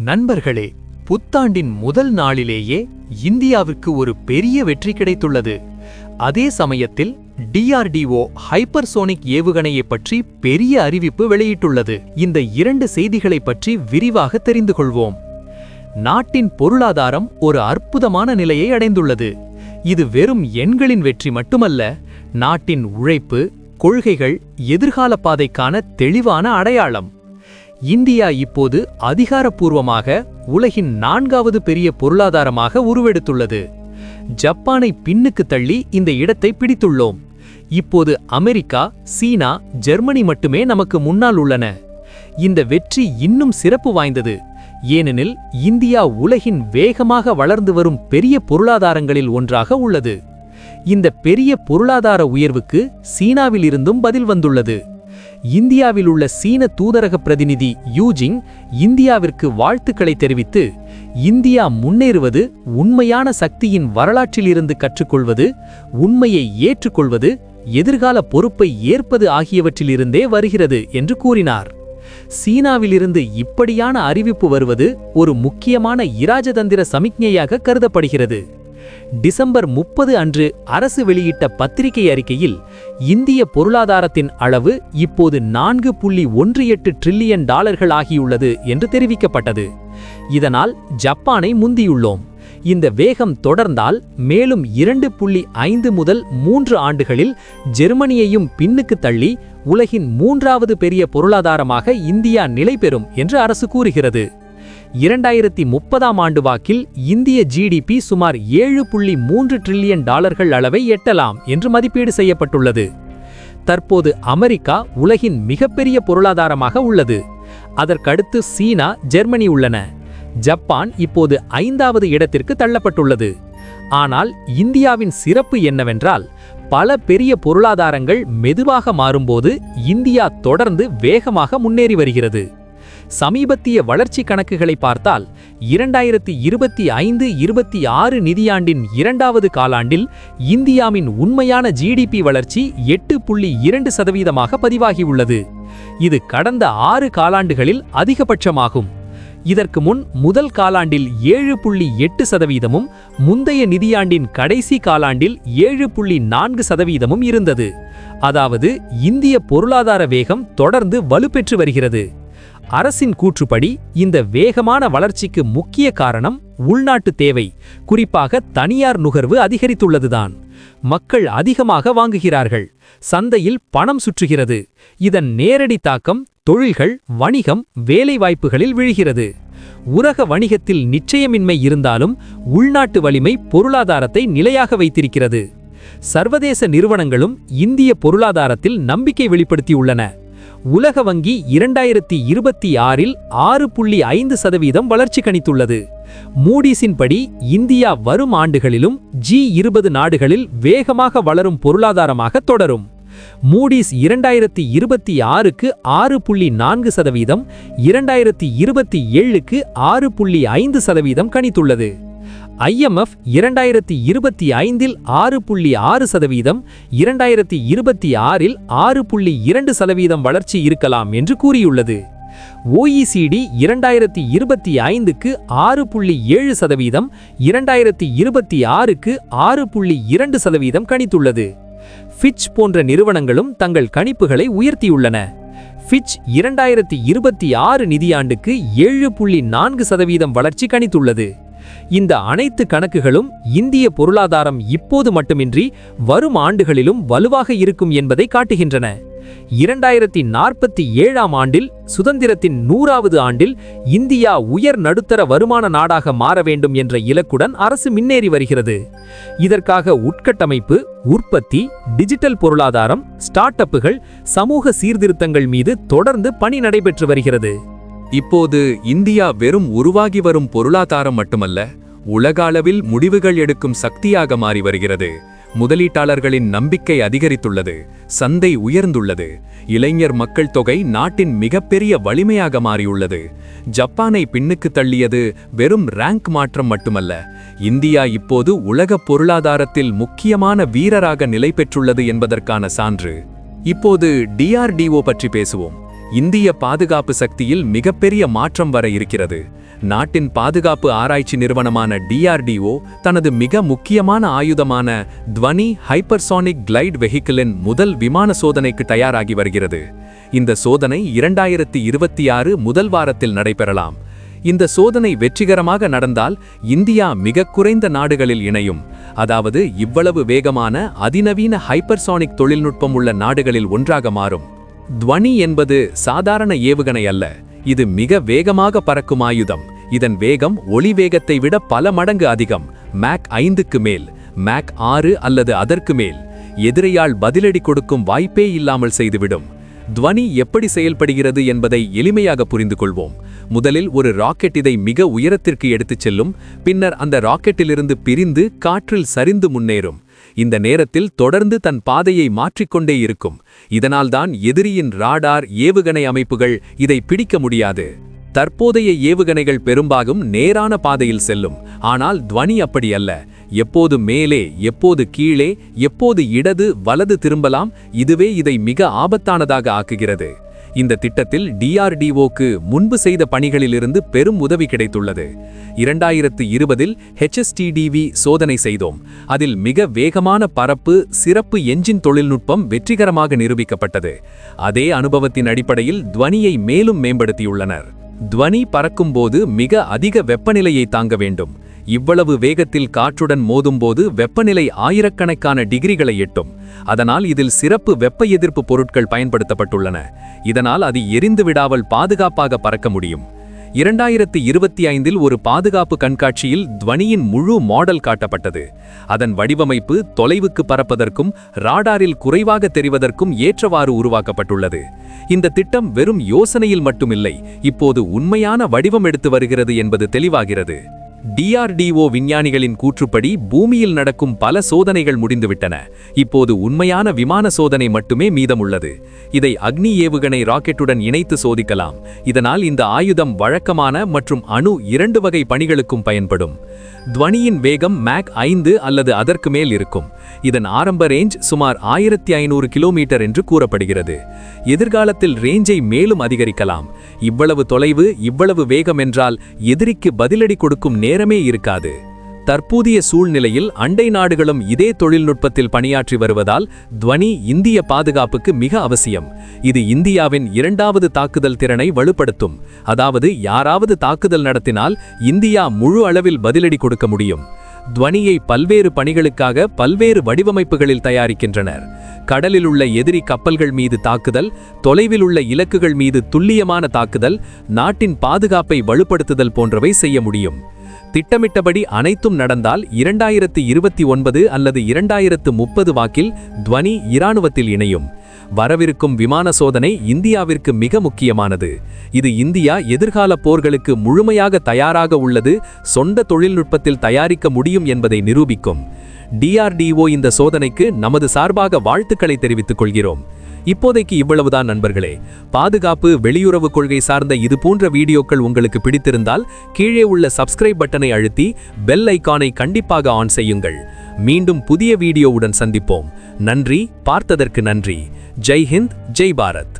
நண்பர்களே புத்தாண்டின் முதல் நாளிலேயே இந்தியாவிற்கு ஒரு பெரிய வெற்றி கிடைத்துள்ளது. அதே சமயத்தில் டிஆர்டிஓ ஹைப்பர்சோனிக் ஏவுகணையை பற்றி பெரிய அறிவிப்பு வெளியிட்டுள்ளது. இந்த இரண்டு செய்திகளை பற்றி விரிவாக தெரிந்து கொள்வோம். நாட்டின் பொருளாதாரம் ஒரு அற்புதமான நிலையை அடைந்துள்ளது. இது வெறும் எண்களின் வெற்றி மட்டுமல்ல நாட்டின் உழைப்பு கொள்கைகள் எதிர்கால பாதைக்கான தெளிவான அடையாளம். இந்தியா இப்போது அதிகாரப்பூர்வமாக உலகின் நான்காவது பெரிய பொருளாதாரமாக உருவெடுத்துள்ளது. ஜப்பானை பின்னுக்கு தள்ளி இந்த இடத்தை பிடித்துள்ளோம். இப்போது அமெரிக்கா சீனா ஜெர்மனி மட்டுமே நமக்கு முன்னால் உள்ளன. இந்த வெற்றி இன்னும் சிறப்பு வாய்ந்தது. ஏனெனில் இந்தியா உலகின் வேகமாக வளர்ந்து வரும் பெரிய பொருளாதாரங்களில் ஒன்றாக உள்ளது. இந்த பெரிய பொருளாதார உயர்வுக்கு சீனாவிலிருந்தும் பதில் வந்துள்ளது. இந்தியாவில் உள்ள சீன தூதரக பிரதிநிதி யூஜிங் இந்தியாவிற்கு வாழ்த்துக்களை தெரிவித்து இந்தியா முன்னேறுவது உண்மையான சக்தியின் வரலாற்றிலிருந்து கற்றுக்கொள்வது உண்மையை ஏற்றுக்கொள்வது எதிர்கால பொறுப்பை ஏற்பது ஆகியவற்றிலிருந்தே வருகிறது என்று கூறினார். சீனாவிலிருந்து இப்படியான அறிவிப்பு வருவது ஒரு முக்கியமான இராஜதந்திர சமிக்ஞையாக கருதப்படுகிறது. டிசம்பர் முப்பது அன்று அரசு வெளியிட்ட பத்திரிகை அறிக்கையில் இந்திய பொருளாதாரத்தின் அளவு இப்போது நான்கு புள்ளி ஒன்று எட்டு டிரில்லியன் டாலர்கள் ஆகியுள்ளது என்று தெரிவிக்கப்பட்டது. இதனால் ஜப்பானை முந்தியுள்ளோம். இந்த வேகம் தொடர்ந்தால் மேலும் இரண்டு புள்ளி ஐந்து முதல் மூன்று ஆண்டுகளில் ஜெர்மனியையும் பின்னுக்கு தள்ளி உலகின் மூன்றாவது பெரிய பொருளாதாரமாக இந்தியா நிலை பெறும் என்று அரசு கூறுகிறது. இரண்டாயிரத்தி முப்பதாம் ஆண்டு வாக்கில் இந்திய ஜிடிபி சுமார் ஏழு புள்ளி மூன்று டிரில்லியன் டாலர்கள் அளவை எட்டலாம் என்று மதிப்பீடு செய்யப்பட்டுள்ளது. தற்போது அமெரிக்கா உலகின் மிகப்பெரிய பொருளாதாரமாக உள்ளது. அதற்கடுத்து சீனா ஜெர்மனி உள்ளன. ஜப்பான் இப்போது ஐந்தாவது இடத்திற்கு தள்ளப்பட்டுள்ளது. ஆனால் இந்தியாவின் சிறப்பு என்னவென்றால் பல பெரிய பொருளாதாரங்கள் மெதுவாக மாறும்போது இந்தியா தொடர்ந்து வேகமாக முன்னேறி வருகிறது. சமீபத்திய வளர்ச்சி கணக்குகளை பார்த்தால் இரண்டாயிரத்தி இருபத்தி ஐந்து இருபத்தி ஆறு நிதியாண்டின் இரண்டாவது காலாண்டில் இந்தியாவின் உண்மையான ஜிடிபி வளர்ச்சி எட்டு புள்ளி இரண்டு சதவீதமாக பதிவாகியுள்ளது. இது கடந்த ஆறு காலாண்டுகளில் அதிகபட்சமாகும். இதற்கு முன் முதல் காலாண்டில் ஏழு புள்ளி எட்டு சதவீதமும் முந்தைய நிதியாண்டின் கடைசி காலாண்டில் ஏழு புள்ளி நான்கு சதவீதமும் இருந்தது. அதாவது இந்திய பொருளாதார வேகம் தொடர்ந்து வலுப்பெற்று வருகிறது. அரசின் கூற்றுப்படி இந்த வேகமான வளர்ச்சிக்கு முக்கிய காரணம் உள்நாட்டு தேவை. குறிப்பாக தனியார் நுகர்வு அதிகரித்துள்ளதுதான். மக்கள் அதிகமாக வாங்குகிறார்கள். சந்தையில் பணம் சுற்றுகிறது. இதன் நேரடி தாக்கம் தொழில்கள் வணிகம் வேலைவாய்ப்புகளில் விழுகிறது. உலக வணிகத்தில் நிச்சயமின்மை இருந்தாலும் உள்நாட்டு வலிமை பொருளாதாரத்தை நிலையாக வைத்திருக்கிறது. சர்வதேச நிறுவனங்களும் இந்திய பொருளாதாரத்தில் நம்பிக்கை வெளிப்படுத்தியுள்ளன. உலக வங்கி இரண்டாயிரத்தி இருபத்தி ஆறில் ஆறு புள்ளி ஐந்து சதவீதம் வளர்ச்சி கணித்துள்ளது. மூடிஸின்படி இந்தியா வரும் ஆண்டுகளிலும் ஜி இருபது நாடுகளில் வேகமாக வளரும் பொருளாதாரமாக தொடரும். மூடிஸ் இரண்டாயிரத்தி இருபத்தி ஆறுக்கு ஆறு புள்ளி நான்கு சதவீதம் இரண்டாயிரத்தி இருபத்தி ஏழுக்கு ஆறு புள்ளி ஐந்து சதவீதம் கணித்துள்ளது. ஐஎம்எஃப் இரண்டாயிரத்தி இருபத்தி ஐந்தில் ஆறு புள்ளி ஆறு சதவீதம் இரண்டாயிரத்தி இருபத்தி ஆறில் ஆறு புள்ளி இரண்டு சதவீதம் வளர்ச்சி இருக்கலாம் என்று கூறியுள்ளது. ஓஇசிடி இரண்டாயிரத்தி இருபத்தி ஐந்துக்கு ஆறு புள்ளி ஏழு சதவீதம் இரண்டாயிரத்தி இருபத்தி ஆறுக்கு ஆறு புள்ளி இரண்டு சதவீதம் கணித்துள்ளது. ஃபிட்ச் போன்ற நிறுவனங்களும் தங்கள் கணிப்புகளை உயர்த்தியுள்ளன. ஃபிட்ச் இரண்டாயிரத்தி இருபத்தி ஆறு நிதியாண்டுக்கு ஏழு புள்ளி நான்கு சதவீதம் வளர்ச்சி கணித்துள்ளது. இந்த அனைத்து கணக்குகளும் இந்திய பொருளாதாரம் இப்போது மட்டுமின்றி வரும் ஆண்டுகளிலும் வலுவாக இருக்கும் என்பதை காட்டுகின்றன. இரண்டாயிரத்தி நாற்பத்தி ஏழாம் ஆண்டில் சுதந்திரத்தின் நூறாவது ஆண்டில் இந்தியா உயர் நடுத்தர வருமான நாடாக மாற வேண்டும் என்ற இலக்குடன் அரசு முன்னேறி வருகிறது. இதற்காக உட்கட்டமைப்பு உற்பத்தி டிஜிட்டல் பொருளாதாரம் ஸ்டார்ட் அப்புகள் சமூக சீர்திருத்தங்கள் மீது தொடர்ந்து பணி நடைபெற்று வருகிறது. இப்போது இந்தியா வெறும் உருவாகி வரும் பொருளாதாரம் மட்டுமல்ல உலக அளவில் முடிவுகள் எடுக்கும் சக்தியாக மாறி வருகிறது. முதலீட்டாளர்களின் நம்பிக்கை அதிகரித்துள்ளது சந்தை உயர்ந்துள்ளது இளைஞர் மக்கள் தொகை நாட்டின் மிகப்பெரிய வலிமையாக மாறியுள்ளது. ஜப்பானை பின்னுக்கு தள்ளியது வெறும் ரேங்க் மாற்றம் மட்டுமல்ல இந்தியா இப்போது உலக பொருளாதாரத்தில் முக்கியமான வீரராக நிலை பெற்றுள்ளது என்பதற்கான சான்று. இப்போது டிஆர்டிஓ பற்றி பேசுவோம். இந்திய பாதுகாப்பு சக்தியில் மிகப்பெரிய மாற்றம் வர இருக்கிறது. நாட்டின் பாதுகாப்பு ஆராய்ச்சி நிறுவனமான டிஆர்டிஓ தனது மிக முக்கியமான ஆயுதமான துவனி ஹைப்பர்சானிக் கிளைட் வெஹிக்கிளின் முதல் விமான சோதனைக்கு தயாராகி வருகிறது. இந்த சோதனை இரண்டாயிரத்தி இருபத்தி ஆறு முதல் வாரத்தில் நடைபெறலாம். இந்த சோதனை வெற்றிகரமாக நடந்தால் இந்தியா மிக குறைந்த நாடுகளில் இணையும். அதாவது இவ்வளவு வேகமான அதிநவீன ஹைப்பர்சானிக் தொழில்நுட்பம் உள்ள நாடுகளில் ஒன்றாக மாறும். துவனி என்பது சாதாரண ஏவுகணை அல்ல. இது மிக வேகமாக பறக்கும் ஆயுதம். இதன் வேகம் ஒளி வேகத்தை விட பல மடங்கு அதிகம். மேக் ஐந்துக்கு மேல் மேக் ஆறு அல்லது அதற்கு மேல். எதிரியால் பதிலடி கொடுக்கும் வாய்ப்பே இல்லாமல் செய்துவிடும். துவனி எப்படி செயல்படுகிறது என்பதை எளிமையாக புரிந்து கொள்வோம் முதலில் ஒரு ராக்கெட் இதை மிக உயரத்திற்கு எடுத்துச் செல்லும் பின்னர் அந்த ராக்கெட்டிலிருந்து பிரிந்து காற்றில் சரிந்து முன்னேறும். இந்த நேரத்தில் தொடர்ந்து தன் பாதையை மாற்றிக்கொண்டே இருக்கும். இதனால்தான் எதிரியின் ராடார் ஏவுகணை அமைப்புகள் இதை பிடிக்க முடியாது. தற்போதைய ஏவுகணைகள் பெரும்பாகும் நேரான பாதையில் செல்லும். ஆனால் துவனி அப்படி அல்ல. எப்போது மேலே எப்போது கீழே எப்போது இடது வலது திரும்பலாம் இதுவே இதை மிக ஆபத்தானதாக ஆக்குகிறது. இந்த திட்டத்தில் டிஆர்டிஓக்கு முன்பு செய்த பணிகளிலிருந்து பெரும் உதவி கிடைத்துள்ளது. இரண்டாயிரத்து இருபதில் ஹெச்எஸ்டிடிவி சோதனை செய்தோம். அதில் மிக வேகமான பரப்பு சிறப்பு எஞ்சின் தொழில்நுட்பம் வெற்றிகரமாக நிரூபிக்கப்பட்டது. அதே அனுபவத்தின் அடிப்படையில் துவனியை மேலும் மேம்படுத்தியுள்ளனர். துவனி பறக்கும்போது மிக அதிக வெப்பநிலையை தாங்க வேண்டும். இவ்வளவு வேகத்தில் காற்றுடன் மோதும்போது வெப்பநிலை ஆயிரக்கணக்கான டிகிரிகளை எட்டும். அதனால் இதில் சிறப்பு வெப்ப எதிர்ப்பு பொருட்கள் பயன்படுத்தப்பட்டுள்ளன. இதனால் அது எரிந்து விடாமல் பாதுகாப்பாக பறக்க முடியும். இரண்டாயிரத்தி இருபத்தி ஐந்தில் ஒரு பாதுகாப்பு கண்காட்சியில் துவனியின் முழு மாடல் காட்டப்பட்டது. அதன் வடிவமைப்பு தொலைவுக்கு பறப்பதற்கும் ராடாரில் குறைவாக தெரிவதற்கும் ஏற்றவாறு உருவாக்கப்பட்டுள்ளது. இந்த திட்டம் வெறும் யோசனையில் மட்டுமில்லை இப்போது உண்மையான வடிவம் எடுத்து வருகிறது என்பது தெளிவாகிறது. டிஆர்டிஓ விஞ்ஞானிகளின் கூற்றுப்படி பூமியில் நடக்கும் பல சோதனைகள் முடிந்துவிட்டன. இப்போது உண்மையான விமான சோதனை மட்டுமே மீதமுள்ளது. இதை அக்னி ஏவுகணை ராக்கெட்டுடன் இணைத்து சோதிக்கலாம். இதனால் இந்த ஆயுதம் வழக்கமான மற்றும் அணு இரண்டு வகை பணிகளுக்கும் பயன்படும். துவனியின் வேகம் மேக் ஐந்து அல்லது அதற்கு மேல் இருக்கும் இதன் ஆரம்ப ரேஞ்ச் சுமார் ஆயிரத்தி ஐநூறு கிலோமீட்டர் என்று கூறப்படுகிறது எதிர்காலத்தில் ரேஞ்சை மேலும் அதிகரிக்கலாம் இவ்வளவு தொலைவு இவ்வளவு வேகம் என்றால் எதிரிக்கு பதிலடி கொடுக்கும் நேரமே இருக்காது தற்போதைய சூழ்நிலையில் அண்டை நாடுகளும் இதே தொழில்நுட்பத்தில் பணியாற்றி வருவதால் துவனி இந்திய பாதுகாப்புக்கு மிக அவசியம். இது இந்தியாவின் இரண்டாவது தாக்குதல் திறனை வலுப்படுத்தும். அதாவது யாராவது தாக்குதல் நடத்தினால் இந்தியா முழு அளவில் பதிலடி கொடுக்க முடியும். துவனியை பல்வேறு பணிகளுக்காக பல்வேறு வடிவமைப்புகளில் தயாரிக்கின்றனர். கடலில் உள்ள எதிரி கப்பல்கள் மீது தாக்குதல் தொலைவில் உள்ள இலக்குகள் மீது துல்லியமான தாக்குதல் நாட்டின் பாதுகாப்பை வலுப்படுத்துதல் போன்றவை செய்ய முடியும். திட்டமிட்டபடி அனைத்தும் நடந்தால் இரண்டாயிரத்து இருபத்தி ஒன்பது அல்லது இரண்டாயிரத்து முப்பது வாக்கில் துவனி இராணுவத்தில் இணையும். வரவிருக்கும் விமான சோதனை இந்தியாவிற்கு மிக முக்கியமானது. இது இந்தியா எதிர்கால போர்களுக்கு முழுமையாக தயாராக உள்ளது சொந்த தொழில்நுட்பத்தில் தயாரிக்க முடியும் என்பதை நிரூபிக்கும். டிஆர்டிஓ இந்த சோதனைக்கு நமது சார்பாக வாழ்த்துக்களை தெரிவித்துக் கொள்கிறோம். இப்போதைக்கு இவ்வளவுதான் நண்பர்களே. பாதுகாப்பு வெளியுறவு கொள்கை சார்ந்த இது போன்ற வீடியோக்கள் உங்களுக்கு பிடித்திருந்தால் கீழே உள்ள சப்ஸ்கிரைப் பட்டனை அழுத்தி பெல் ஐக்கானை கண்டிப்பாக ஆன் செய்யுங்கள். மீண்டும் புதிய வீடியோவுடன் சந்திப்போம். நன்றி பார்த்ததற்கு நன்றி. ஜெய் ஹிந்த் ஜெய் பாரத்.